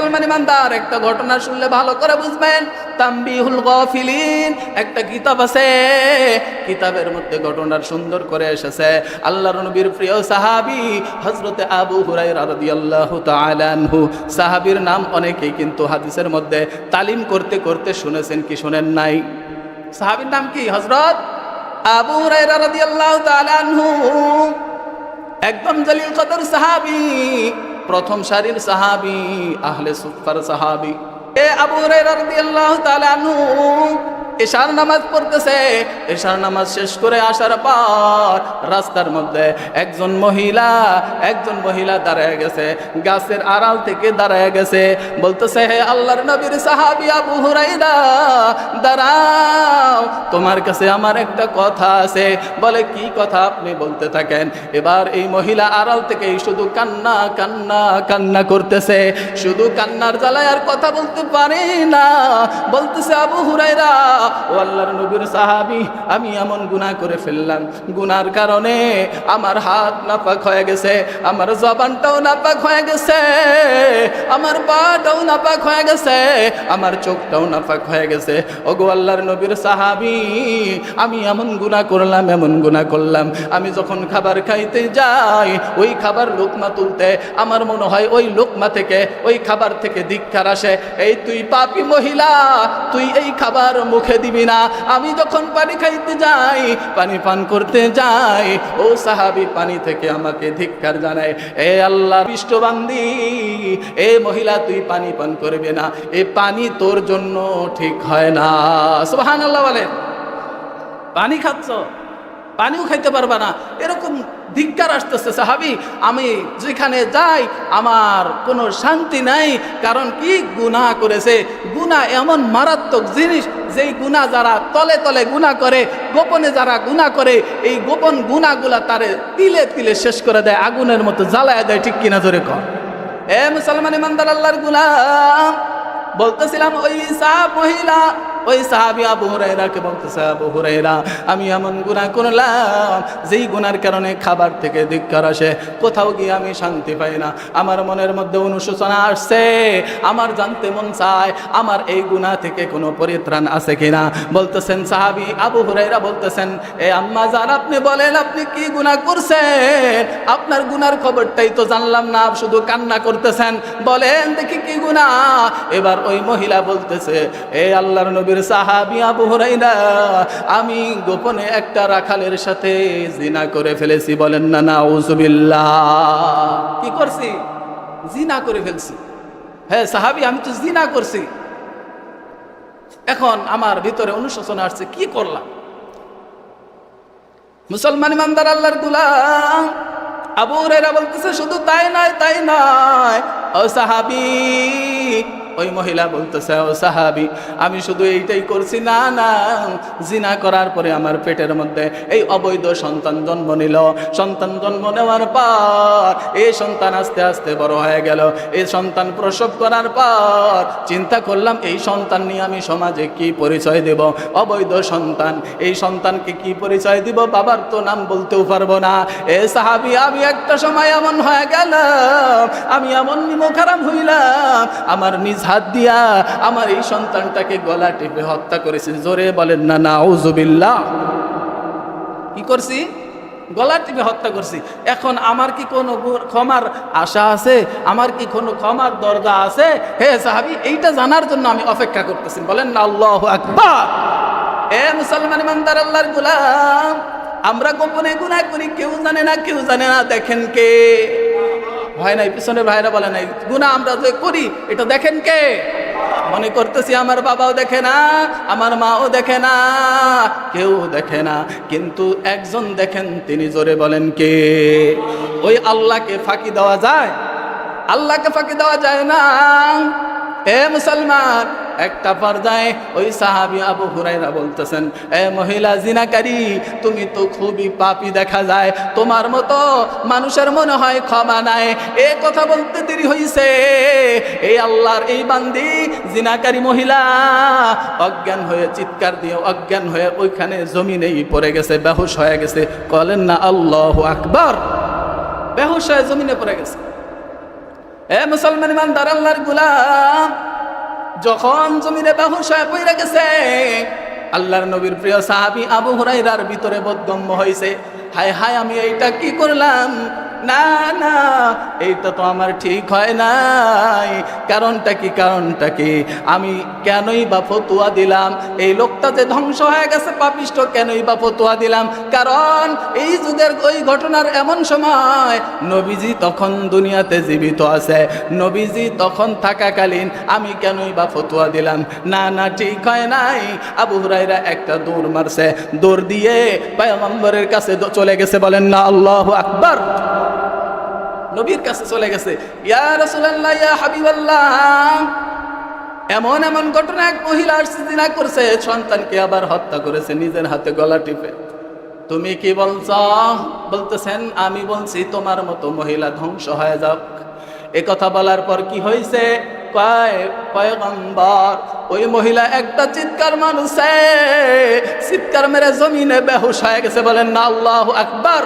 মুসলমান ইমানদার, একটা ঘটনা শুনলে ভালো করে বুঝবেন। তাম্বিহুল গফিলিন, একটা কিতাব আছে, কিতাবের মধ্যে ঘটনার সুন্দর করে এসেছে। আল্লাহর নবীর প্রিয় সাহাবী হযরতে আবু হুরায়রা রাদিয়াল্লাহু তাআলা আনহু। সাহাবীর নাম অনেকেই কিন্তু হাদিসের মধ্যে তালিম করতে করতে শুনেছেন কি শুনেন নাই। সাহাবীর নাম কি? হযরত আবু হুরায়রা রাদিয়াল্লাহু তাআলা আনহু। একদম জলিল কদর সাহাবি। প্রথম সারির সাহাবি আহলে সুফার সাহাবি। এ আবু রাদিয়াল্লাহু তাআলা আনহু এশার নামাজ পড়তেছে। এশার নামাজ শেষ করে আসার পর রাস্তার মধ্যে একজন মহিলা একজন মহিলা দাঁড়ায় গেছে, গাছের আড়াল থেকে দাঁড়ায় গেছে। বলতেছে, হে আল্লাহর নবীর সাহাবি আবু হুরাইরা, দাঁড়াও, তোমার কাছে আমার একটা কথা আছে। বলে, কি কথা আপনি বলতে থাকেন? এবার এই মহিলা আড়াল থেকে শুধু কান্না কান্না কান্না করতেছে। শুধু কান্নার জ্বালায় আর কথা বলতে পারে না। বলতেছে, আবু হুরাইরা ও আল্লাহর নবীর সাহাবি, আমি এমন গুনাহ করে ফেললাম। গুনার কারণে আমার হাত নাপাক হয়ে গেছে, আমার জবানটাও নাপাক হয়ে গেছে, আমার পাটাও নাপাক হয়ে গেছে, আমার চোখটাও নাপাক হয়ে গেছে। আল্লাহর নবীর সাহাবি, আমি এমন গুনাহ করলাম, এমন গুনাহ করলাম। আমি যখন খাবার খাইতে যাই, ওই খাবার লোকমা তুলতে আমার মনে হয় ওই লোকমা থেকে, ওই খাবার থেকে ধিক্ষার আসে, এই তুই পাপি মহিলা, তুই এই খাবার মুখে দিবি না। আমি যখন পানি খাইতে যাই, পানি পান করতে যাই, ও সাহাবি পানি থেকে আমাকে ধিক্ষার জানায়, এ আল্লাহ বিষ্টবান্দি এ মহিলা, তুই পানি পান করবে না। এ পানি তোর জন্য ঠিক হয় না। সুবহান আল্লাহ বলেন। পানি খাচ্ছ? পানিও খাইতে পারবা না। এরকম ধিক্কার আসতেছে, সাহাবি, আমি যেখানে যাই, আমার কোনো শান্তি নাই, কারণ কি গুনাহ করেছে? গুনাহ এমন মারাত্মক জিনিস, যেই গুনাহ যারা তলে তলে গুনাহ করে, গোপনে যারা গুনাহ করে, এই গোপন গুনাহগুলা তারে তিলে তিলে শেষ করে দেয়, আগুনের মতো জ্বালায় দেয়, ঠিক কিনা ধরে কর এ মুসলমান ইমানদার, আল্লাহর গুলাম বলতেছিলাম ওই সাহাব মহিলা ওই সাহাবি আবু হুরাইরাকে বলতেছে, আবু হুরাইরা আমি এমন গুনাহ করলাম, যেই গুনার কারণে খাবার থেকে ধিক্কার আসে, কোথাও গিয়ে আমি শান্তি পাই না। আমার মনের মধ্যে অনুশোচনা আসছে, আমার জানতে মন চায়, আমার এই গুনাহ থেকে কোনো পরিত্রাণ আছে কিনা? বলতেছেন সাহাবি আবু হুরাইরা বলতেছেন, এ আম্মা জান, আপনি বলেন, আপনি কি গুনাহ করছেন? আপনার গুনার খবরটাই তো জানলাম না শুধু কান্না করতেছেন। বলেন, দেখি কি গুনাহ? এবার ওই মহিলা বলতেছে, এ আল্লাহর নবীর সাহাবি আবু হুরাইরা আমি গোপনে একটা রাখালের সাথে জিনা করে ফেলেছি। বলেন, না না উজুবিল্লাহ কি করছি? জিনা করে ফেলছি। হ্যাঁ সাহাবি, আমি তো জিনা করছি। এখন আমার ভিতরে অনুশোচনা আসছে, কি করলাম? মুসলমান ইমানদার আল্লাহর গুলাম। আবু হুরাইরা বলতেছে, শুধু তাই নয় তাই নয়, ও সাহাবি ওই মহিলা বলতেছে, ও সাহাবি, আমি শুধু এইটাই করছি। না না, জিনা করার পরে আমার পেটের মধ্যে এই অবৈধ সন্তান জন্ম নিল। সন্তান জন্ম নেওয়ার পর এই সন্তান আস্তে আস্তে বড় হয়ে গেল। এই সন্তান প্রসব করার পর চিন্তা করলাম, এই সন্তান নিয়ে আমি সমাজে কি পরিচয় দেব? অবৈধ সন্তান, এই সন্তানকে কি পরিচয় দিব? বাবার তো নাম বলতেও পারব না। এ সাহাবি, আমি একটা সময় এমন হয়ে গেলাম, আমি এমন নিমখারাম হইলাম, আমার নিজ হাত দিয়া আমার এই সন্তানটাকে গলা টিপে হত্যা করেছি জোরে বলেন, না না ওজুবিল্লা কি করছি? গলা টিপে হত্যা করছি। এখন আমার কি কোনো ক্ষমার আশা আছে? আমার কি কোনো ক্ষমার দরজা আছে? হে সাহাবি, এইটা জানার জন্য আমি অপেক্ষা করতেছি। বলেন না আল্লাহ আকবার। এ মুসলমান ইমানদার আল্লাহর গুলাম, আমরা গোপনে গুনাহ করি কেউ জানে না, কেউ জানে না। দেখেন কে? হয় নাই, পিছনে ভাইরা বলে নাই গুণা আমরা যে করি, এটা দেখেন কে? মনে করতেছি, আমার বাবাও দেখে না, আমার মাও দেখে না, কেউ দেখে না, কিন্তু একজন দেখেন, তিনি জোরে বলেন কে? ওই আল্লাহকে ফাঁকি দেওয়া যায়? আল্লাহকে ফাঁকি দেওয়া যায় না? এ মুসলমান একটা পর্যায়ে ওই সাহাবি আবু হুরাইরা বলতেছেন, এ মহিলা জিনাকারী, তুমি তো খুবই পাপি দেখা যায়। তোমার মতো মানুষের মনে হয় ক্ষমা নাই। এ কথা বলতে দেরি হইছে। এই আল্লাহর এই বান্দি জিনাকারী মহিলা অজ্ঞান হয়ে চিৎকার দিয়ে অজ্ঞান হয়ে ওইখানে জমিনেই পড়ে গেছে, বেহুশ হয়ে গেছে। বলেন না, আল্লাহ আকবর! বেহুশ হয়ে জমিনে পড়ে গেছে। এ মুসলমান ইমানদার, আল্লাহর গুলাম! যখন জমিনে বেহুশ পইরা গেছে, আল্লাহর নবীর প্রিয় সাহাবি আবু হুরাইরার ভিতরে বদগম্য হয়েছে হায় হায়, আমি এইটা কি করলাম? না না, এইটা তো আমার ঠিক হয় নাই। কারণটা কি কারণটা কি? আমি কেনই বা ফতুয়া দিলাম? এই লোকটা যে ধ্বংস হয়ে গেছে, পাপিষ্ট, কেনই বা ফতুয়া দিলাম? কারণ এই যুগের ওই ঘটনার এমন সময় নবীজি তখন দুনিয়াতে জীবিত আছে। নবীজি তখন থাকাকালীন আমি কেনই বা ফতুয়া দিলাম? না না, ঠিক হয় নাই। আবু হুরাইরা একটা দৌড় মারছে। দৌড় দিয়ে পয়গম্বরের কাছে চলে গেছে, বলেন না, আল্লাহ আকবার। নবীর কাছে চলে গেছে। ইয়া হাবিবাল্লাহ। এমন এমন ঘটনা, এক মহিলা জিনা করছে, সন্তানকে আবার হত্যা করেছে, নিজের হাতে গলা টিপে। তুমি কি বলছ? বলতেছেন, আমি বলছি, তোমার মতো মহিলা ধ্বংস হয়ে যাক। এ কথা বলার পর কি হয়েছে পয়গম্বর, ওই মহিলা একটা চিৎকার মানুষে চিৎকার মেরে জমিনে বেহুশ হয়ে গেছে, বলেন, না, আল্লাহ আকবার।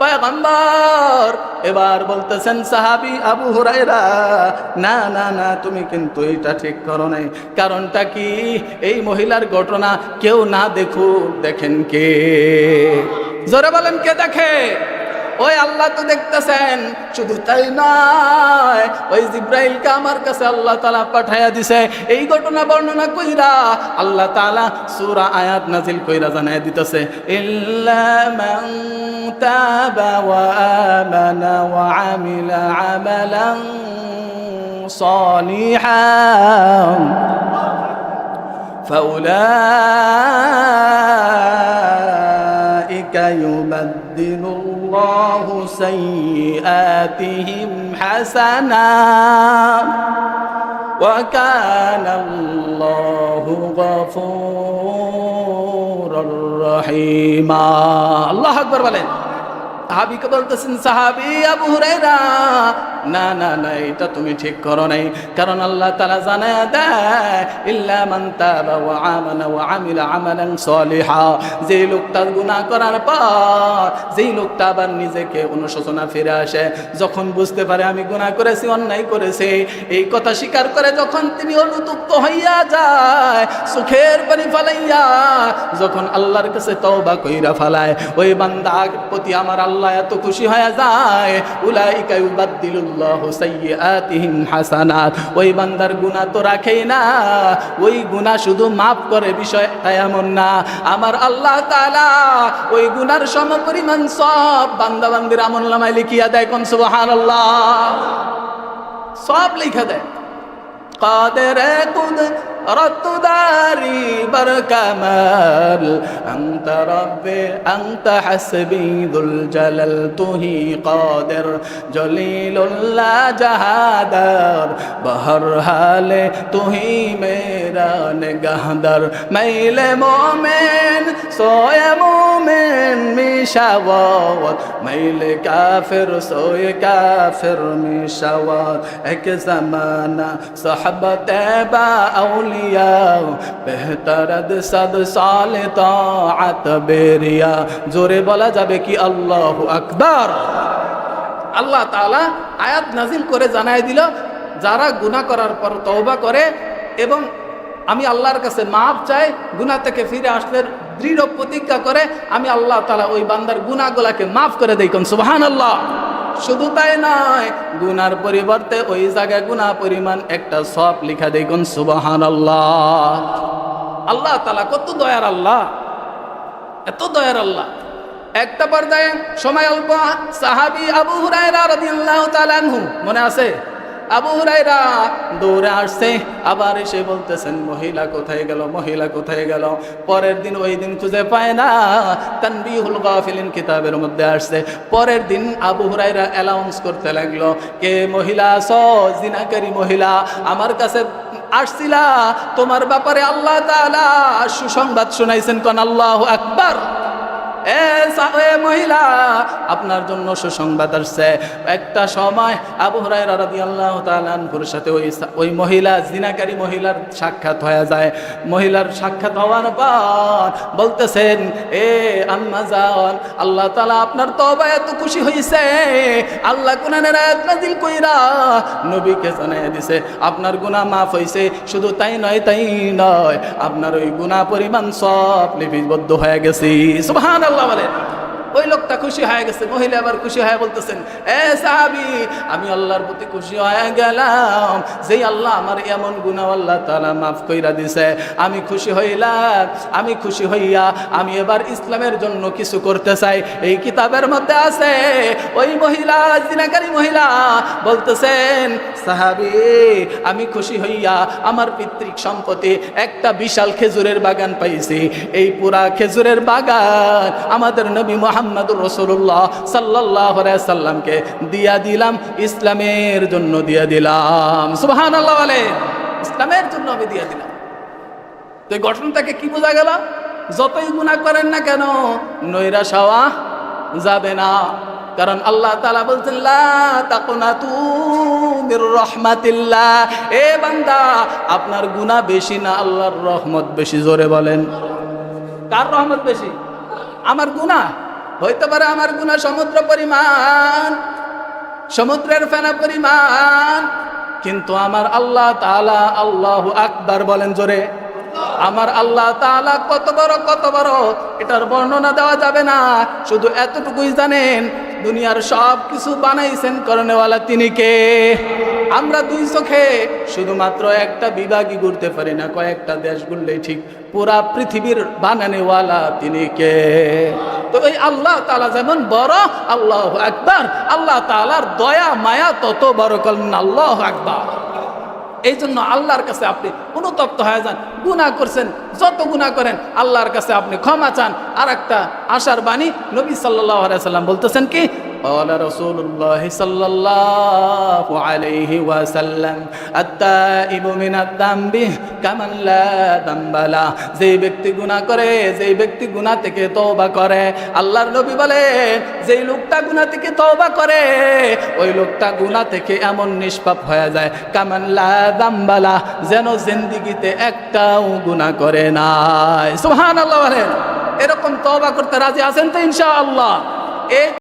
পয়গম্বর। এবার বলতেছেন, সাহাবি আবু হুরাইরা না না না, তুমি কিন্তু এটা ঠিক করো নাই। কারণটা কি? এই মহিলার ঘটনা কেউ না দেখুক, দেখেন কে? জোরে বলেন, কে দেখে? ওই আল্লাহ তো দেখতেছেন শুধু তাই নয় ওই জিব্রাইলকে আমার কাছে আল্লাহ তালা পাঠাইয়া দিছে এই ঘটনা বর্ণনা কইরা আল্লাহ তালা সূরা আয়াত নাজিল কইরা জানাই দিতেছে ইল্লা মান তাবা ওয়া আমানা ওয়া আমিলা আমালান صالحا فأولئك يبدل الله سيئاتهم حسنات وكان الله غفورا رحيما الله أكبر বলেন সাহাবিকে বলতেছেন সাহাবি আবু হুরাইরা না না না, এটা তুমি ঠিক করো নাই। কারণ আল্লাহ তাআলা জানা, দেয়, ইল্লা মান তাবা ওয়া আমানা ওয়া আমিলা আমালান সলিহা। যে লোকটা গুনাহ করার পর, যেই লোকটা আবার নিজেকে অনুশোচনা ফিরে আসে, যখন বুঝতে পারে আমি গুনাহ করেছি, অন্যায় করেছি, এই কথা স্বীকার করে যখন তিনি অনুতপ্ত হইয়া যায়, সুখের পানি ফালাইয়া, যখন আল্লাহর কাছে তওবা কইরা ফালায়, ওই বান্দার প্রতি আমার আল্লাহ এত খুশি হয়ে যায়, উলাইকা আল্লাহু সাইয়্যাতিহিম হাসানাত। ওই বান্দার গুনাহ তো রাখেই না। ওই গুনাহ শুধু maaf করে বিষয় এমন না। আমার আল্লাহ তাআলা ওই গুনার সমপরিমাণ সব বান্দা বান্দির আমলনামায় লিখিয়া দেয় কোন? সুবহানাল্লাহ। সব লিখা দেয়। কাদের কুদ قدرت داري بر كمال أنت ربي أنت حسبي ذو الجلال تهي قادر جليل الله جهادر بهر حال تهي میرا نگهدر میل مومن سوی مومن میشود میل کافر سوی کافر میشود এক زمانہ صحبت با সদ বেরিয়া। জোরে বলা যাবে কি আল্লাহ আকবার? আল্লাহ তাআলা আয়াত নাজিল করে জানাই দিল, যারা গুনাহ করার পর তহবা করে এবং আমি আল্লাহর কাছে মাফ চাই, গুনাহ থেকে ফিরে আসলে দৃঢ় প্রতিজ্ঞা করে, আমি আল্লাহ তালা ওই বান্দার গুনাহগুলোকে মাফ করে দেই সুবাহান আল্লাহ শুধু তাই নয়, গুনার পরিবর্তে ওই জায়গায় গুনা পরিমাণ একটা সব লিখা দেখুন সুবাহান আল্লাহ আল্লাহ তালা কত দয়ার আল্লাহ, এত দয়ার আল্লাহ। একটা পর্যায়ে সময় অল্প, সাহাবি আবু হুরায়রা রাদিয়াল্লাহু তাআলা মনে আছে? আবু হুরায়রা দৌড়ে আসছে, আবার এসে বলতেছেন, মহিলা কোথায় গেল, মহিলা কোথায় গেল? পরের দিন ওই দিন খুঁজে পায় না। তানবিহুল গাফিলিন কিতাবের মধ্যে আসছে। পরের দিন আবু হুরায়রা অ্যালাউন্স করতে লাগল, কে মহিলা স জিনাকারী মহিলা, আমার কাছে আসছিলা। তোমার ব্যাপারে আল্লাহ তাআলা সুসংবাদ শুনাইছেন, কন আল্লাহ আকবার। মহিলা, আপনার জন্য সুসংবাদ আসছে। একটা সময় আবু রাদিয়াল্লাহু তাআলা আনহুর সাথে ওই ওই মহিলা, জিনাকারী মহিলার সাক্ষাৎ হয়ে যায়। মহিলার সাক্ষাৎ হওয়ার পর বলতেছেন, এ আম্মা যান আল্লাহ তাআলা আপনার তওবা এত খুশি হইছে। আল্লাহ কোরআনের আয়াত কইরা নবীকে জানাইয়া দিছে, আপনার গুনাহ মাফ হইছে। শুধু তাই নয় তাই নয়, আপনার ওই গুনাহ পরিমাণ সব লিপিবদ্ধ হয়ে গেছে। বলেন। ওই লোকটা খুশি হয়ে গেছে, মহিলা আবার খুশি হয়ে বলতেছেন, এ সাহাবি, আমি আল্লাহর প্রতি খুশি হয়ে গেলাম। যেই আল্লাহ আমার এমন গুনাহ আল্লাহ তাআলা মাফ কইরা দিছে। আমি খুশি হইলাম, আমি খুশি হইয়া আমি এবার ইসলামের জন্য কিছু করতে চাই। এই কিতাবের মধ্যে আছে, ওই মহিলা, জিনাকারী মহিলা বলতেছেন, সাহাবি, আমি খুশি হইয়া আমার পিতৃক সম্পত্তি একটা বিশাল খেজুরের বাগান পাইছি। এই পুরা খেজুরের বাগান আমাদের নবী মোহাম্মদুর রসুল্লাহ সাল্লাহ সাল্লামকে দিয়া দিলাম, ইসলামের জন্য দিয়া দিলাম। সুবাহান আল্লাহ বলে, ইসলামের জন্য আমি দিয়া দিলাম। তো এই ঘটনাটাকে কি বোঝা গেল? যতই গুণা করেন না কেন, নৈরা হওয়া যাবে না। কারণ আল্লাহ তালা বলছেন, লা তাকুনাতু মির রহমাতিল্লাহ। এ বান্দা, আপনার গুনাহ বেশি না, আল্লাহর রহমত বেশি, জোরে বলেন। কার রহমত বেশি? আমার গুনাহ? হইতে পারে আমার গুণা সমুদ্র পরিমাণ, সমুদ্রের ফেনা পরিমাণ, কিন্তু আমার আল্লাহ তাআলা আল্লাহ আকবার বলেন জোরে, আমার আল্লাহ তাআলা কত বড় কত বড়, এটার বর্ণনা দেওয়া যাবে না, শুধু এতটুকুই জানেন, দুনিয়ার সব কিছু বানাইছেন করণেওয়ালা তিনি কে? আমরা দুই চোখে শুধুমাত্র একটা বিভাগই ঘুরতে পারি না, কয়েকটা দেশ ঘুরলেই ঠিক, পুরা পৃথিবীর বানানেওয়ালা তিনি কে? তো এই আল্লাহ তালা যেমন বড়, আল্লাহ আকবার। আল্লাহ তালার দয়া, মায়া তত বড় করলেন আল্লাহ আকবার। এই জন্য আল্লাহর কাছে আপনি অনুতপ্ত হয়ে যান গুণা করছেন, যত গুণা করেন, আল্লাহর কাছে আপনি ক্ষমা চান। আর একটা আশার বাণী নবী সাল্লাহ সাল্লাম বলতেছেন কি قال رسول الله صلى الله عليه وسلم التائب من الذنب كمن لا ذنب له যে ব্যক্তি গুনাহ করে যেই ব্যক্তি গুনাহ থেকে তওবা করে আল্লাহর নবী বলেন যেই লোকটা গুনাহ থেকে তওবা করে ওই লোকটা গুনাহ থেকে এমন নিষ্পাপ হয়ে যায় কামান লা দাম্বালা যেন জিন্দিগিতে একটাও গুনাহ করে নাই সুবহানাল্লাহ বলেন এরকম তওবা করতে রাজি আছেন তো ইনশাআল্লাহ এই